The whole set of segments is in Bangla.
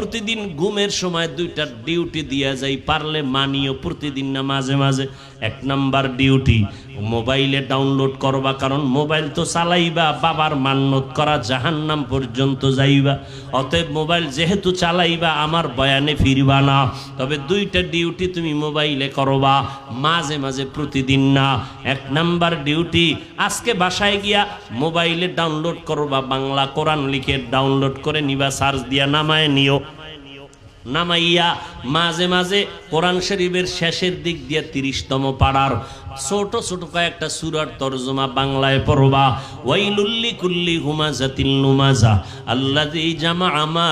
প্রতিদিন ঘুমের সময় দুইটা ডিউটি দিয়া যাই পারলে মানিও প্রতিদিন না মাঝে মাঝে। এক নাম্বার ডিউটি মোবাইলে ডাউনলোড করবা, কারণ মোবাইল তো চালাইবা, বাবার মান্যত করা, জাহান্নাম পর্যন্ত যাইবা। অতএব মোবাইল যেহেতু চালাইবা, আমার বয়ানে ফিরবা না। তবে দুইটা ডিউটি তুমি মোবাইলে করবা, মাঝে মাঝে প্রতিদিন না। এক নাম্বার ডিউটি আজকে বাসায় গিয়া মোবাইলে ডাউনলোড করবা, বাংলা কোরআন লিখে ডাউনলোড করে নিবা সার্চ দিয়া নামায় নিও। নামাইয়া মাঝে মাঝে কোরআন শরীফের শেষের দিক দিয়ে তিরিশতম পাড়ার ছোট ছোট কয়েকটা সুরার তরজমা বাংলায় পড়বা। ওয়াইলুল্লি কুল্লি হুমাজা তিল্লুমাজা আল্লাহ জামা আমা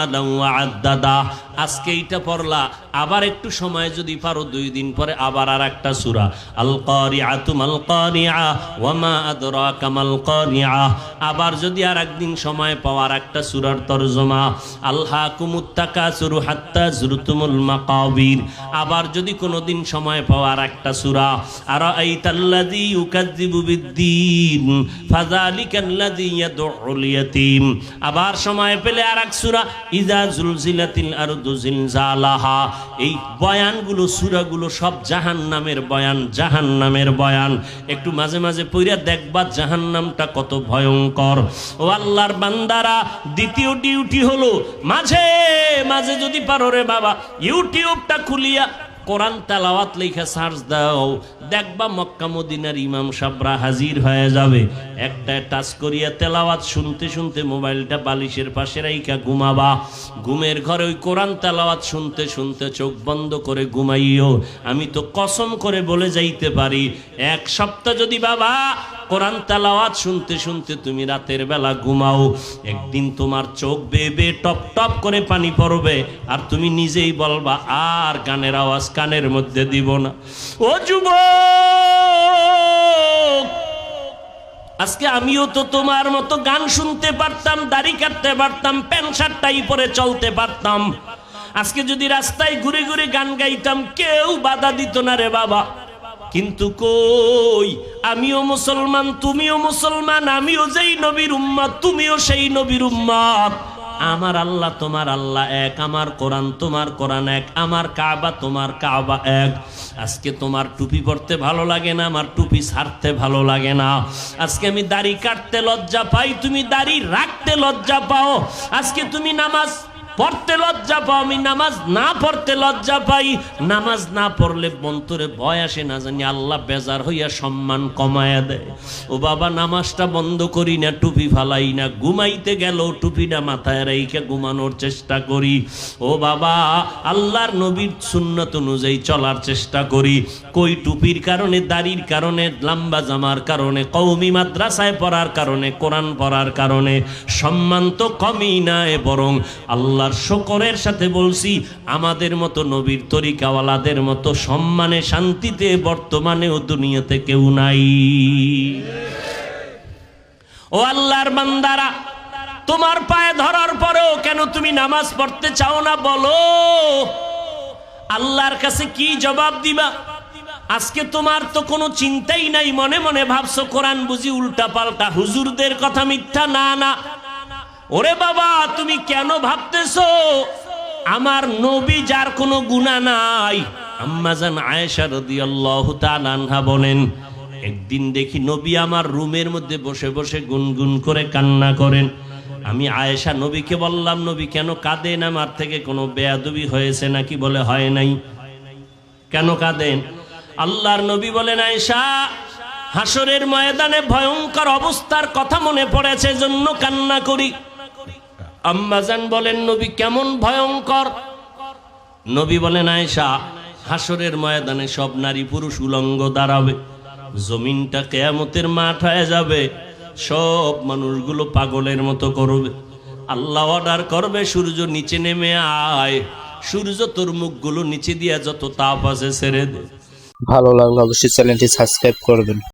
আদাদা আজকে এইটা পড়লা, আবার একটু সময় যদি পারো, দুই দিন পরে আবার আর একটা সূরা। আল কারিআতু মাল কারিআ ওয়া মা আদরাকা মাল কারিআ আবার যদি আর একদিন সময় পাওয়ার একটা সূরার তর্জমা। আল্লাহ কুমুত্তাকাসুরু হাত্তা জুরতুমুল মাকাবির। আবার যদি কোনোদিন সময় পাওয়ার একটা সূরা। আর আইতাল্লাযী ইউকাযযিবু বিদ্দীন, ফাযালিকাল্লাযী ইয়াদউল আবার সময় পেলে আর এক সূরা। ইযা জুলজিলাতিল আরদু এই বয়ানগুলো, সুরাগুলো সব জাহান্নামের বয়ান জাহান্নামের বয়ান। একটু মাঝে মাঝে পইরা দেখবা জাহান্নামটা কত ভয়ঙ্কর। ও আল্লাহর বান্দারা, দ্বিতীয় ডিউটি হলো, মাঝে মাঝে যদি পারো রে বাবা, ইউটিউবটা খুলিয়া কোরআন তেলাওয়াত লেখা সার্চ দাও, দেখবা মক্কা মদিনার ইমাম সাবরা হাজির হয়ে যাবে। একটা টাচ করিয়া তেলাওয়াত শুনতে শুনতে মোবাইলটা বালিশের পাশে রাইকা ঘুমাবা। ঘুমের ঘরে ওই কোরআন তেলাওয়াত শুনতে শুনতে চোখ বন্ধ করে ঘুমাইও। আমি তো কসম করে বলে যাইতে পারি, এক সপ্তাহ যদি বাবা কোরআন তেলাওয়াত শুনতে শুনতে তুমি রাতের বেলা ঘুমাও। একদিন তোমার চোখ বেয়ে টপ টপ করে পানি পড়বে আর তুমি নিজেই বলবা, আর গানের আওয়াজ কানের মধ্যে দিব না। ও যুবক, আজকে আমিও তো তোমার মতো গান শুনতে পারতাম, দাড়ি কাটতে পারতাম, প্যান্ট শার্টটাই পরে চলতে পারতাম। আজকে যদি রাস্তায় ঘুরে ঘুরে গান গাইতাম, কেউ বাধা দিত না রে বাবা। কিন্তু কই? আমিও মুসলমান, তুমিও মুসলমান, আমিও যেই নবীর উম্মাদ, তুমিও সেই নবীর উম্মাদ। আমার আল্লাহ তোমার আল্লাহ এক, আমার কোরআন তোমার কোরআন এক, আমার কাবা তোমার কাবা এক। আজকে তোমার টুপি পরতে ভালো লাগে না, আমার টুপি ছাড়তে ভালো লাগে না। আজকে আমি দাড়ি কাটতে লজ্জা পাই, তুমি দাড়ি রাখতে লজ্জা পাও। আজকে তুমি নামাজ পড়তে লজ্জা পাও, আমি নামাজ না পড়তে লজ্জা পাই। নামাজ না পড়লে বন্তরে ভয় আসে না জানি, আল্লাহ বেজার হইয়া সম্মান কমায়া দেয়। ও বাবা, নামাজটা বন্ধ করি না, টুপি ফালাই না, ঘুমাইতে গেল টুপিটা মাথায় রেখে ঘুমানোর চেষ্টা করি। ও বাবা, আল্লাহর নবীর সুন্নত অনুযায়ী চলার চেষ্টা করি। কই টুপির কারণে, দাড়ির কারণে, লম্বা জামার কারণে কৌমি মাদ্রাসায় পড়ার কারণে, কোরআন পড়ার কারণে, সম্মান তো কমই নাই বরং আল্লাহর শকরের সাথে বলছি, আমাদের মতো নবীর তরিকাওয়ালাদের মতো সম্মানে, শান্তিতে বর্তমানেও দুনিয়াতে কেউ নাই। ও আল্লাহর বান্দারা, তোমার পায়ে ধরার পরেও কেন তুমি নামাজ পড়তে চাও না বলো? আল্লাহর কাছে কি জবাব দিবা? আজকে তোমার তো কোনো চিন্তাই নাই, মনে মনে ভাবছ, কোরআন বুঝি উল্টা পাল্টা হুজুরদের কথা মিথ্যা, না না। ওরে বাবা, তুমি কেন ভাবতেছো? আমার নবী যার কোনো গুণা নাই। আম্মাজান আয়েশা রাদিয়াল্লাহু তাআলা আনহা বলেন, একদিন দেখি নবী আমার রুমের মধ্যে বসে বসে গুনগুন করে কান্না করেন। আমি আয়েশা নবীকে বললাম, নবী, কেন কাঁদেন? আমার থেকে কোনো বেয়াদবি হয়েছে নাকি? বলে, হয় নাই। কেন কাঁদেন? আল্লাহর নবী বলেন, আয়েশা হাসরের ময়দানে ভয়ঙ্কর অবস্থার কথা মনে পড়েছে জন্য কান্না করি। আম্মাজান বলেন, নবী কেমন ভয়ঙ্কর। নবী বলেন, আয়েশা হাসরের ময়দানে সব নারী পুরুষ উলঙ্গ দাঁড়াবে। জমিনটা কেয়ামতের মাঠ হয়ে যাবে। সব মানুষগুলো পাগলের মতো করবে। আল্লাহ অর্ডার করবে, সূর্য নিচে নেমে আয়। সূর্য তোর মুখগুলো নিচে দিয়া যত তাপ আছে ছেড়ে দে। ভালো লাগলে, অবশ্যই চ্যানেলটি সাবস্ক্রাইব করবেন।